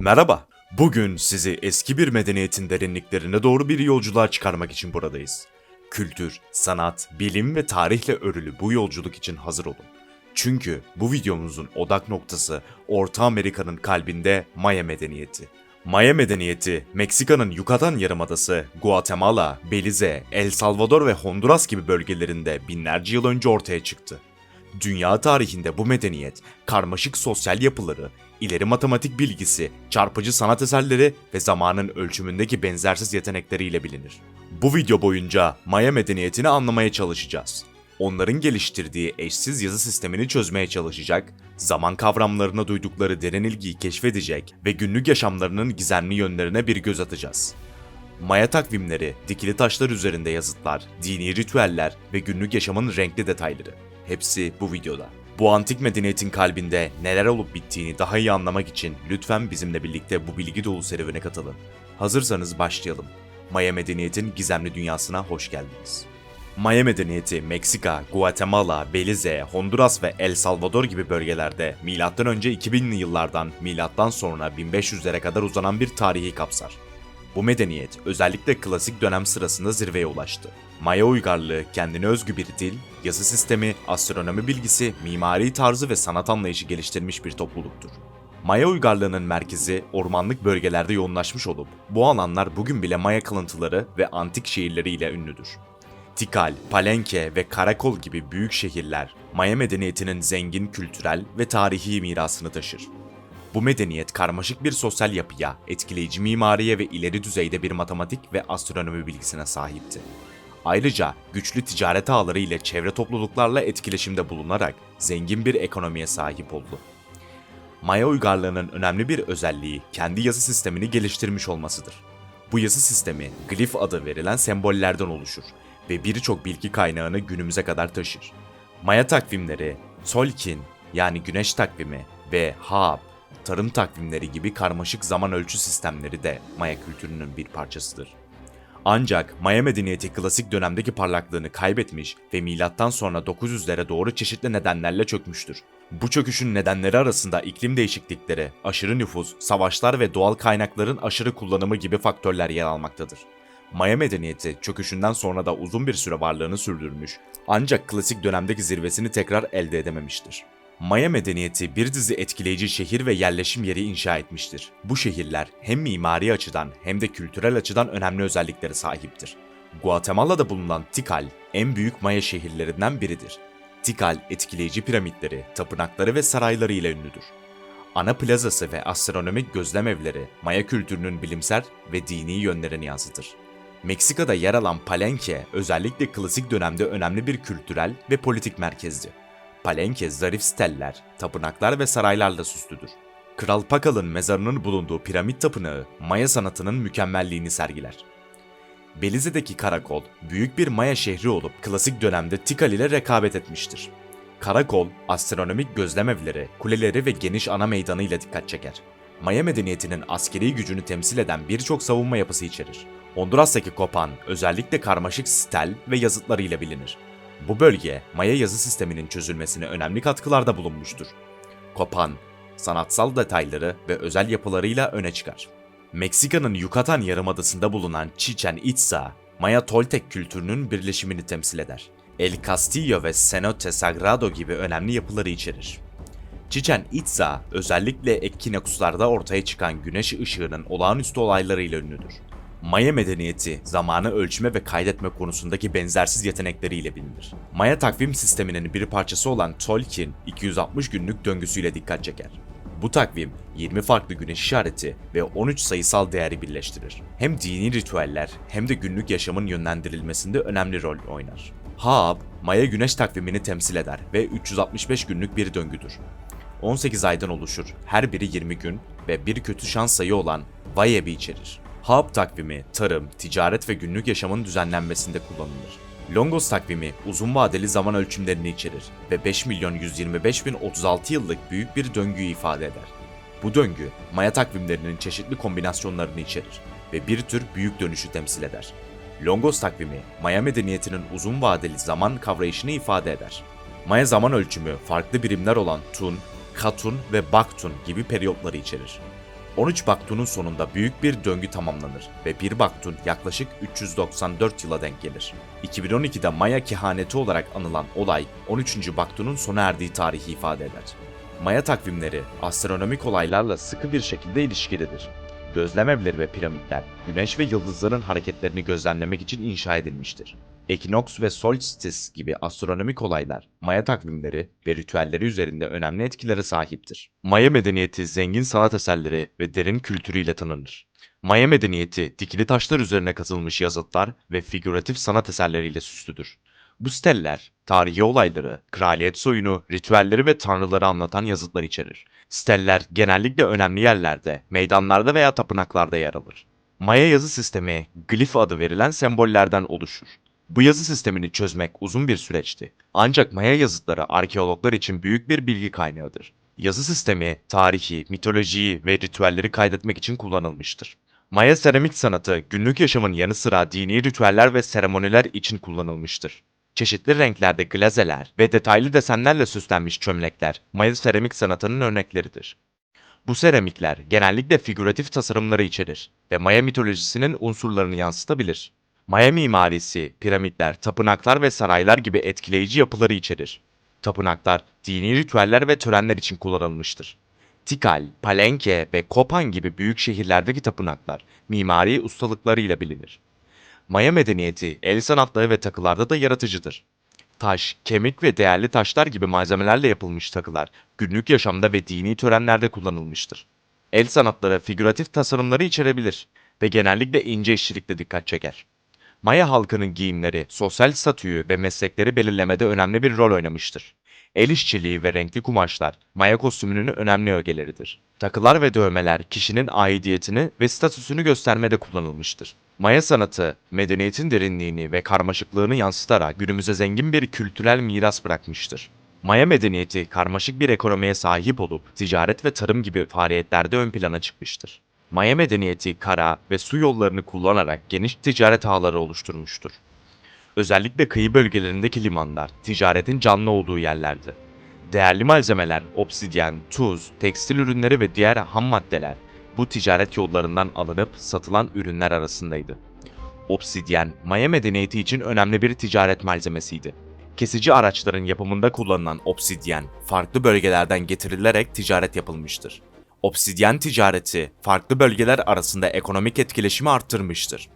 Merhaba. Bugün sizi eski bir medeniyetin derinliklerine doğru bir yolculuğa çıkarmak için buradayız. Kültür, sanat, bilim ve tarihle örülü bu yolculuk için hazır olun. Çünkü bu videomuzun odak noktası Orta Amerika'nın kalbinde Maya medeniyeti. Maya medeniyeti, Meksika'nın Yucatan Yarımadası, Guatemala, Belize, El Salvador ve Honduras gibi bölgelerinde binlerce yıl önce ortaya çıktı. Dünya tarihinde bu medeniyet, karmaşık sosyal yapıları, ileri matematik bilgisi, çarpıcı sanat eserleri ve zamanın ölçümündeki benzersiz yetenekleriyle bilinir. Bu video boyunca Maya medeniyetini anlamaya çalışacağız. Onların geliştirdiği eşsiz yazı sistemini çözmeye çalışacak, zaman kavramlarına duydukları derin ilgiyi keşfedecek ve günlük yaşamlarının gizemli yönlerine bir göz atacağız. Maya takvimleri, dikili taşlar üzerinde yazıtlar, dini ritüeller ve günlük yaşamın renkli detayları. Hepsi bu videoda. Bu antik medeniyetin kalbinde neler olup bittiğini daha iyi anlamak için lütfen bizimle birlikte bu bilgi dolu serüvene katılın. Hazırsanız başlayalım. Maya medeniyetin gizemli dünyasına hoş geldiniz. Maya medeniyeti Meksika, Guatemala, Belize, Honduras ve El Salvador gibi bölgelerde M.Ö. 2000'li yıllardan M.Ö. sonra 1500'lere kadar uzanan bir tarihi kapsar. Bu medeniyet özellikle klasik dönem sırasında zirveye ulaştı. Maya uygarlığı kendine özgü bir dil, yazı sistemi, astronomi bilgisi, mimari tarzı ve sanat anlayışı geliştirmiş bir topluluktur. Maya uygarlığının merkezi ormanlık bölgelerde yoğunlaşmış olup bu alanlar bugün bile Maya kalıntıları ve antik şehirleriyle ünlüdür. Tikal, Palenque ve Karakol gibi büyük şehirler Maya medeniyetinin zengin kültürel ve tarihi mirasını taşır. Bu medeniyet karmaşık bir sosyal yapıya, etkileyici mimariye ve ileri düzeyde bir matematik ve astronomi bilgisine sahipti. Ayrıca güçlü ticaret ağları ile çevre topluluklarla etkileşimde bulunarak zengin bir ekonomiye sahip oldu. Maya uygarlığının önemli bir özelliği kendi yazı sistemini geliştirmiş olmasıdır. Bu yazı sistemi glif adı verilen sembollerden oluşur ve birçok bilgi kaynağını günümüze kadar taşır. Maya takvimleri, Solkin yani güneş takvimi ve Haab, tarım takvimleri gibi karmaşık zaman ölçü sistemleri de Maya kültürünün bir parçasıdır. Ancak Maya medeniyeti klasik dönemdeki parlaklığını kaybetmiş ve milattan sonra 900'lere doğru çeşitli nedenlerle çökmüştür. Bu çöküşün nedenleri arasında iklim değişiklikleri, aşırı nüfus, savaşlar ve doğal kaynakların aşırı kullanımı gibi faktörler yer almaktadır. Maya medeniyeti çöküşünden sonra da uzun bir süre varlığını sürdürmüş ancak klasik dönemdeki zirvesini tekrar elde edememiştir. Maya medeniyeti bir dizi etkileyici şehir ve yerleşim yeri inşa etmiştir. Bu şehirler hem mimari açıdan hem de kültürel açıdan önemli özelliklere sahiptir. Guatemala'da bulunan Tikal en büyük Maya şehirlerinden biridir. Tikal etkileyici piramitleri, tapınakları ve sarayları ile ünlüdür. Ana plazası ve astronomik gözlem evleri Maya kültürünün bilimsel ve dini yönlerini yansıtır. Meksika'da yer alan Palenque özellikle klasik dönemde önemli bir kültürel ve politik merkezdi. Palenque zarif steller, tapınaklar ve saraylarla süslüdür. Kral Pakal'ın mezarının bulunduğu piramit tapınağı Maya sanatının mükemmelliğini sergiler. Belize'deki karakol büyük bir Maya şehri olup klasik dönemde Tikal ile rekabet etmiştir. Karakol, astronomik gözlem evleri, kuleleri ve geniş ana meydanı ile dikkat çeker. Maya medeniyetinin askeri gücünü temsil eden birçok savunma yapısı içerir. Honduras'taki Kopan özellikle karmaşık stel ve yazıtlarıyla bilinir. Bu bölge Maya yazı sisteminin çözülmesine önemli katkılarda bulunmuştur. Kopan, sanatsal detayları ve özel yapılarıyla öne çıkar. Meksika'nın Yucatan Yarımadası'nda bulunan Chichen Itza, Maya Toltek kültürünün birleşimini temsil eder. El Castillo ve Cenote Sagrado gibi önemli yapıları içerir. Chichen Itza özellikle ekinokslarda ortaya çıkan güneş ışığının olağanüstü olaylarıyla ünlüdür. Maya medeniyeti zamanı ölçme ve kaydetme konusundaki benzersiz yetenekleriyle bilinir. Maya takvim sisteminin bir parçası olan Tolkien 260 günlük döngüsüyle dikkat çeker. Bu takvim 20 farklı güneş işareti ve 13 sayısal değeri birleştirir. Hem dini ritüeller hem de günlük yaşamın yönlendirilmesinde önemli rol oynar. Haab, Maya güneş takvimini temsil eder ve 365 günlük bir döngüdür. 18 aydan oluşur, her biri 20 gün ve bir kötü şans sayı olan Vayeb'i içerir. Haab takvimi, tarım, ticaret ve günlük yaşamın düzenlenmesinde kullanılır. Longos takvimi uzun vadeli zaman ölçümlerini içerir ve 5 milyon 125 bin 36 yıllık büyük bir döngüyü ifade eder. Bu döngü, Maya takvimlerinin çeşitli kombinasyonlarını içerir ve bir tür büyük dönüşü temsil eder. Longos takvimi, Maya medeniyetinin uzun vadeli zaman kavrayışını ifade eder. Maya zaman ölçümü farklı birimler olan Tun, Katun ve Baktun gibi periyotları içerir. 13 Baktun'un sonunda büyük bir döngü tamamlanır ve bir Baktun yaklaşık 394 yıla denk gelir. 2012'de Maya kehaneti olarak anılan olay 13. Baktun'un sona erdiği tarihi ifade eder. Maya takvimleri astronomik olaylarla sıkı bir şekilde ilişkilidir. Gözlem evleri ve piramitler, güneş ve yıldızların hareketlerini gözlemlemek için inşa edilmiştir. Ekinoks ve solstice gibi astronomik olaylar, Maya takvimleri ve ritüelleri üzerinde önemli etkilere sahiptir. Maya medeniyeti zengin sanat eserleri ve derin kültürüyle tanınır. Maya medeniyeti dikili taşlar üzerine kazılmış yazıtlar ve figüratif sanat eserleriyle süslüdür. Bu steller, tarihi olayları, kraliyet soyunu, ritüelleri ve tanrıları anlatan yazıtlar içerir. Steller genellikle önemli yerlerde, meydanlarda veya tapınaklarda yer alır. Maya yazı sistemi, glif adı verilen sembollerden oluşur. Bu yazı sistemini çözmek uzun bir süreçti. Ancak Maya yazıtları arkeologlar için büyük bir bilgi kaynağıdır. Yazı sistemi, tarihi, mitolojiyi ve ritüelleri kaydetmek için kullanılmıştır. Maya seramik sanatı günlük yaşamın yanı sıra dini ritüeller ve seremoniler için kullanılmıştır. Çeşitli renklerde glazeler ve detaylı desenlerle süslenmiş çömlekler Maya seramik sanatının örnekleridir. Bu seramikler genellikle figüratif tasarımları içerir ve Maya mitolojisinin unsurlarını yansıtabilir. Maya mimarisi, piramitler, tapınaklar ve saraylar gibi etkileyici yapıları içerir. Tapınaklar, dini ritüeller ve törenler için kullanılmıştır. Tikal, Palenque ve Kopan gibi büyük şehirlerdeki tapınaklar mimari ustalıklarıyla bilinir. Maya medeniyeti el sanatları ve takılarda da yaratıcıdır. Taş, kemik ve değerli taşlar gibi malzemelerle yapılmış takılar günlük yaşamda ve dini törenlerde kullanılmıştır. El sanatları figüratif tasarımları içerebilir ve genellikle ince işçilikle dikkat çeker. Maya halkının giyimleri, sosyal statüyü ve meslekleri belirlemede önemli bir rol oynamıştır. El işçiliği ve renkli kumaşlar Maya kostümünün önemli ögeleridir. Takılar ve dövmeler kişinin aidiyetini ve statüsünü göstermede kullanılmıştır. Maya sanatı, medeniyetin derinliğini ve karmaşıklığını yansıtarak günümüze zengin bir kültürel miras bırakmıştır. Maya medeniyeti karmaşık bir ekonomiye sahip olup ticaret ve tarım gibi faaliyetlerde ön plana çıkmıştır. Maya medeniyeti kara ve su yollarını kullanarak geniş ticaret ağları oluşturmuştur. Özellikle kıyı bölgelerindeki limanlar ticaretin canlı olduğu yerlerdi. Değerli malzemeler, obsidyen, tuz, tekstil ürünleri ve diğer ham maddeler bu ticaret yollarından alınıp satılan ürünler arasındaydı. Obsidyen, Maya medeniyeti için önemli bir ticaret malzemesiydi. Kesici araçların yapımında kullanılan obsidyen, farklı bölgelerden getirilerek ticaret yapılmıştır. Obsidyen ticareti, farklı bölgeler arasında ekonomik etkileşimi arttırmıştır.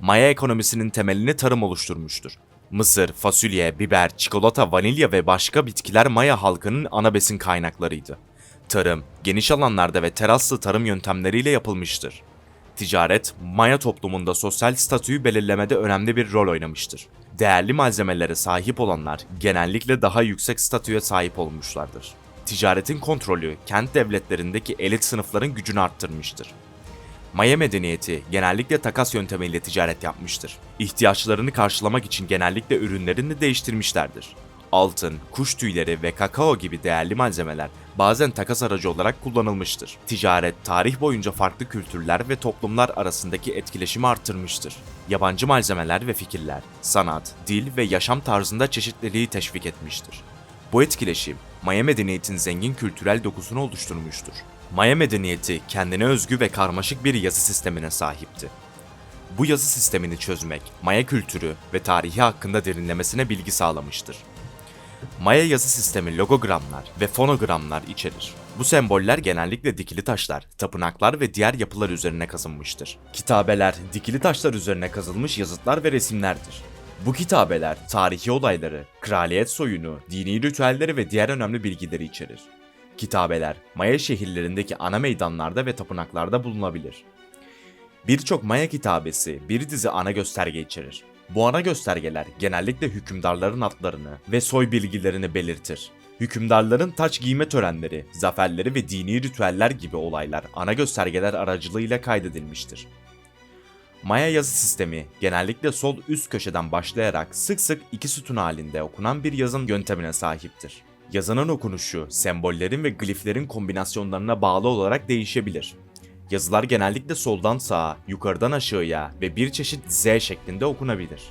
Maya ekonomisinin temelini tarım oluşturmuştur. Mısır, fasulye, biber, çikolata, vanilya ve başka bitkiler Maya halkının ana besin kaynaklarıydı. Tarım, geniş alanlarda ve teraslı tarım yöntemleriyle yapılmıştır. Ticaret, Maya toplumunda sosyal statüyü belirlemede önemli bir rol oynamıştır. Değerli malzemelere sahip olanlar genellikle daha yüksek statüye sahip olmuşlardır. Ticaretin kontrolü kent devletlerindeki elit sınıfların gücünü arttırmıştır. Maya medeniyeti genellikle takas yöntemiyle ticaret yapmıştır. İhtiyaçlarını karşılamak için genellikle ürünlerini değiştirmişlerdir. Altın, kuş tüyleri ve kakao gibi değerli malzemeler bazen takas aracı olarak kullanılmıştır. Ticaret, tarih boyunca farklı kültürler ve toplumlar arasındaki etkileşimi arttırmıştır. Yabancı malzemeler ve fikirler, sanat, dil ve yaşam tarzında çeşitliliği teşvik etmiştir. Bu etkileşim, Maya medeniyetin zengin kültürel dokusunu oluşturmuştur. Maya medeniyeti kendine özgü ve karmaşık bir yazı sistemine sahipti. Bu yazı sistemini çözmek, Maya kültürü ve tarihi hakkında derinlemesine bilgi sağlamıştır. Maya yazı sistemi logogramlar ve fonogramlar içerir. Bu semboller genellikle dikili taşlar, tapınaklar ve diğer yapılar üzerine kazınmıştır. Kitabeler, dikili taşlar üzerine kazılmış yazıtlar ve resimlerdir. Bu kitabeler tarihi olayları, kraliyet soyunu, dini ritüelleri ve diğer önemli bilgileri içerir. Kitabeler, Maya şehirlerindeki ana meydanlarda ve tapınaklarda bulunabilir. Birçok Maya kitabesi bir dizi ana gösterge içerir. Bu ana göstergeler genellikle hükümdarların adlarını ve soy bilgilerini belirtir. Hükümdarların taç giyme törenleri, zaferleri ve dini ritüeller gibi olaylar ana göstergeler aracılığıyla kaydedilmiştir. Maya yazı sistemi genellikle sol üst köşeden başlayarak sık sık iki sütun halinde okunan bir yazım yöntemine sahiptir. Yazının okunuşu, sembollerin ve gliflerin kombinasyonlarına bağlı olarak değişebilir. Yazılar genellikle soldan sağa, yukarıdan aşağıya ve bir çeşit Z şeklinde okunabilir.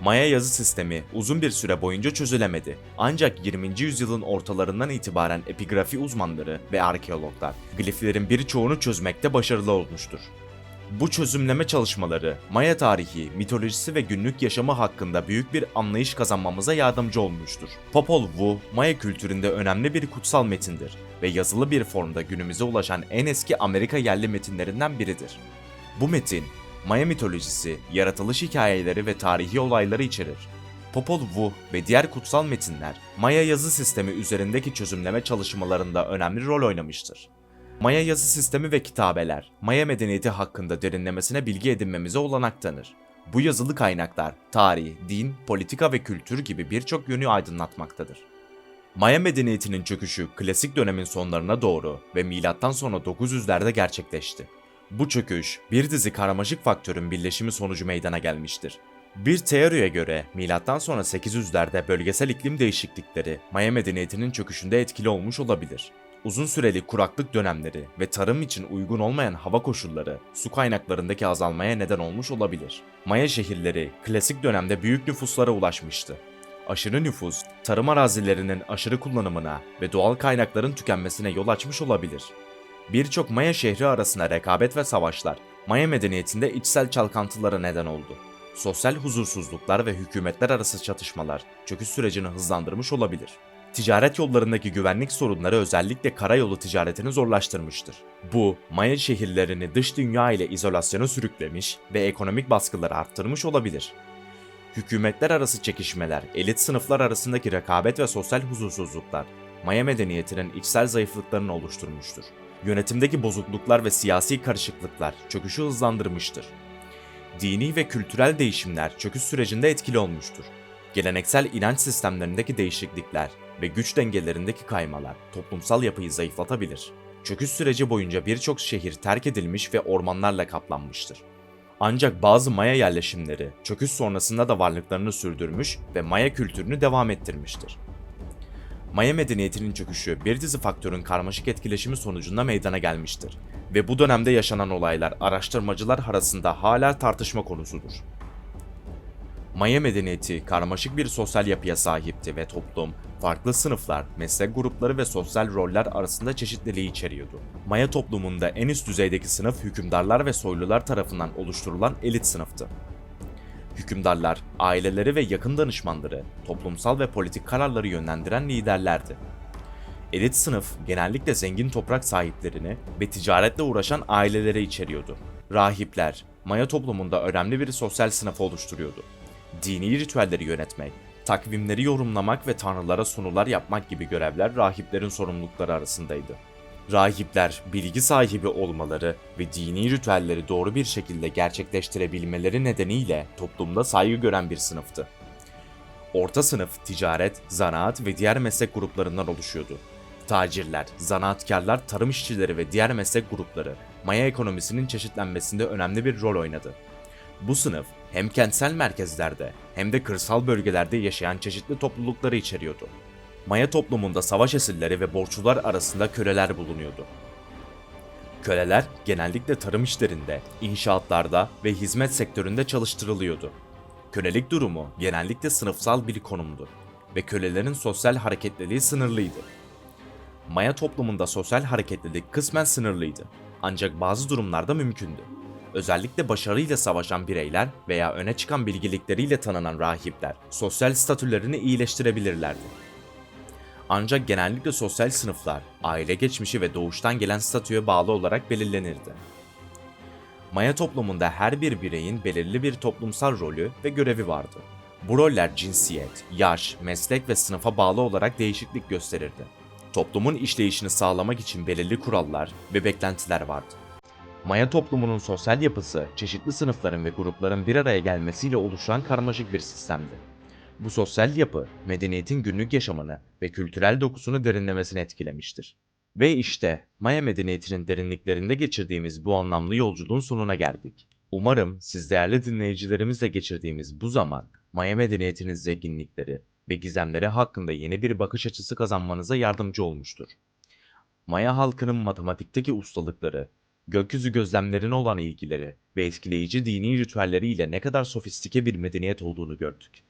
Maya yazı sistemi uzun bir süre boyunca çözülemedi. Ancak 20. yüzyılın ortalarından itibaren epigrafi uzmanları ve arkeologlar gliflerin birçoğunu çözmekte başarılı olmuştur. Bu çözümleme çalışmaları Maya tarihi, mitolojisi ve günlük yaşamı hakkında büyük bir anlayış kazanmamıza yardımcı olmuştur. Popol Vuh, Maya kültüründe önemli bir kutsal metindir ve yazılı bir formda günümüze ulaşan en eski Amerika yerli metinlerinden biridir. Bu metin, Maya mitolojisi, yaratılış hikayeleri ve tarihi olayları içerir. Popol Vuh ve diğer kutsal metinler, Maya yazı sistemi üzerindeki çözümleme çalışmalarında önemli rol oynamıştır. Maya yazı sistemi ve kitabeler, Maya medeniyeti hakkında derinlemesine bilgi edinmemize olanak tanır. Bu yazılı kaynaklar, tarih, din, politika ve kültür gibi birçok yönü aydınlatmaktadır. Maya medeniyetinin çöküşü klasik dönemin sonlarına doğru ve milattan sonra 900'lerde gerçekleşti. Bu çöküş bir dizi karmaşık faktörün birleşimi sonucu meydana gelmiştir. Bir teoriye göre milattan sonra 800'lerde bölgesel iklim değişiklikleri Maya medeniyetinin çöküşünde etkili olmuş olabilir. Uzun süreli kuraklık dönemleri ve tarım için uygun olmayan hava koşulları su kaynaklarındaki azalmaya neden olmuş olabilir. Maya şehirleri klasik dönemde büyük nüfuslara ulaşmıştı. Aşırı nüfus, tarım arazilerinin aşırı kullanımına ve doğal kaynakların tükenmesine yol açmış olabilir. Birçok Maya şehri arasında rekabet ve savaşlar Maya medeniyetinde içsel çalkantılara neden oldu. Sosyal huzursuzluklar ve hükümetler arası çatışmalar çöküş sürecini hızlandırmış olabilir. Ticaret yollarındaki güvenlik sorunları özellikle karayolu ticaretini zorlaştırmıştır. Bu, Maya şehirlerini dış dünya ile izolasyona sürüklemiş ve ekonomik baskıları arttırmış olabilir. Hükümetler arası çekişmeler, elit sınıflar arasındaki rekabet ve sosyal huzursuzluklar Maya medeniyetinin içsel zayıflıklarını oluşturmuştur. Yönetimdeki bozukluklar ve siyasi karışıklıklar çöküşü hızlandırmıştır. Dini ve kültürel değişimler çöküş sürecinde etkili olmuştur. Geleneksel inanç sistemlerindeki değişiklikler ve güç dengelerindeki kaymalar toplumsal yapıyı zayıflatabilir. Çöküş süreci boyunca birçok şehir terk edilmiş ve ormanlarla kaplanmıştır. Ancak bazı Maya yerleşimleri çöküş sonrasında da varlıklarını sürdürmüş ve Maya kültürünü devam ettirmiştir. Maya medeniyetinin çöküşü bir dizi faktörün karmaşık etkileşimi sonucunda meydana gelmiştir ve bu dönemde yaşanan olaylar araştırmacılar arasında hala tartışma konusudur. Maya medeniyeti karmaşık bir sosyal yapıya sahipti ve toplum, farklı sınıflar, meslek grupları ve sosyal roller arasında çeşitliliği içeriyordu. Maya toplumunda en üst düzeydeki sınıf hükümdarlar ve soylular tarafından oluşturulan elit sınıftı. Hükümdarlar, aileleri ve yakın danışmanları, toplumsal ve politik kararları yönlendiren liderlerdi. Elit sınıf genellikle zengin toprak sahiplerini ve ticaretle uğraşan aileleri içeriyordu. Rahipler, Maya toplumunda önemli bir sosyal sınıf oluşturuyordu. Dini ritüelleri yönetmek, takvimleri yorumlamak ve tanrılara sunular yapmak gibi görevler rahiplerin sorumlulukları arasındaydı. Rahipler bilgi sahibi olmaları ve dini ritüelleri doğru bir şekilde gerçekleştirebilmeleri nedeniyle toplumda saygı gören bir sınıftı. Orta sınıf ticaret, zanaat ve diğer meslek gruplarından oluşuyordu. Tacirler, zanaatkarlar, tarım işçileri ve diğer meslek grupları Maya ekonomisinin çeşitlenmesinde önemli bir rol oynadı. Bu sınıf hem kentsel merkezlerde hem de kırsal bölgelerde yaşayan çeşitli toplulukları içeriyordu. Maya toplumunda savaş esirleri ve borçlular arasında köleler bulunuyordu. Köleler genellikle tarım işlerinde, inşaatlarda ve hizmet sektöründe çalıştırılıyordu. Kölelik durumu genellikle sınıfsal bir konumdu ve kölelerin sosyal hareketliliği sınırlıydı. Maya toplumunda sosyal hareketlilik kısmen sınırlıydı ancak bazı durumlarda mümkündü. Özellikle başarıyla savaşan bireyler veya öne çıkan bilgilikleriyle tanınan rahipler sosyal statülerini iyileştirebilirlerdi. Ancak genellikle sosyal sınıflar, aile geçmişi ve doğuştan gelen statüye bağlı olarak belirlenirdi. Maya toplumunda her bir bireyin belirli bir toplumsal rolü ve görevi vardı. Bu roller cinsiyet, yaş, meslek ve sınıfa bağlı olarak değişiklik gösterirdi. Toplumun işleyişini sağlamak için belirli kurallar ve beklentiler vardı. Maya toplumunun sosyal yapısı, çeşitli sınıfların ve grupların bir araya gelmesiyle oluşan karmaşık bir sistemdi. Bu sosyal yapı, medeniyetin günlük yaşamını ve kültürel dokusunu derinlemesine etkilemiştir. Ve işte Maya medeniyetinin derinliklerinde geçirdiğimiz bu anlamlı yolculuğun sonuna geldik. Umarım siz değerli dinleyicilerimizle geçirdiğimiz bu zaman Maya medeniyetinin zenginlikleri ve gizemleri hakkında yeni bir bakış açısı kazanmanıza yardımcı olmuştur. Maya halkının matematikteki ustalıkları, gökyüzü gözlemlerine olan ilgileri ve etkileyici dini ritüelleriyle ne kadar sofistike bir medeniyet olduğunu gördük.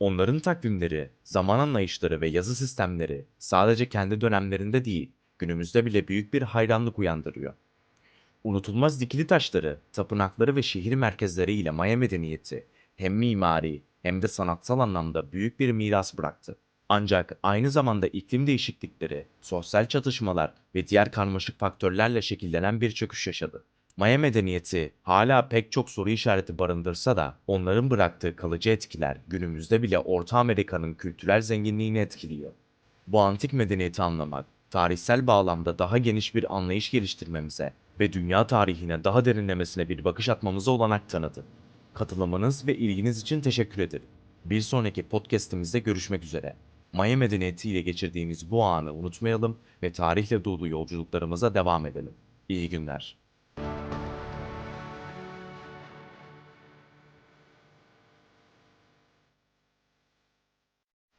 Onların takvimleri, zaman anlayışları ve yazı sistemleri sadece kendi dönemlerinde değil, günümüzde bile büyük bir hayranlık uyandırıyor. Unutulmaz dikili taşları, tapınakları ve şehir merkezleri ile Maya medeniyeti hem mimari hem de sanatsal anlamda büyük bir miras bıraktı. Ancak aynı zamanda iklim değişiklikleri, sosyal çatışmalar ve diğer karmaşık faktörlerle şekillenen bir çöküş yaşadı. Maya medeniyeti hala pek çok soru işareti barındırsa da onların bıraktığı kalıcı etkiler günümüzde bile Orta Amerika'nın kültürel zenginliğini etkiliyor. Bu antik medeniyeti anlamak, tarihsel bağlamda daha geniş bir anlayış geliştirmemize ve dünya tarihine daha derinlemesine bir bakış atmamıza olanak tanıdı. Katılımınız ve ilginiz için teşekkür ederim. Bir sonraki podcast'imizde görüşmek üzere. Maya medeniyeti ile geçirdiğimiz bu anı unutmayalım ve tarihle dolu yolculuklarımıza devam edelim. İyi günler.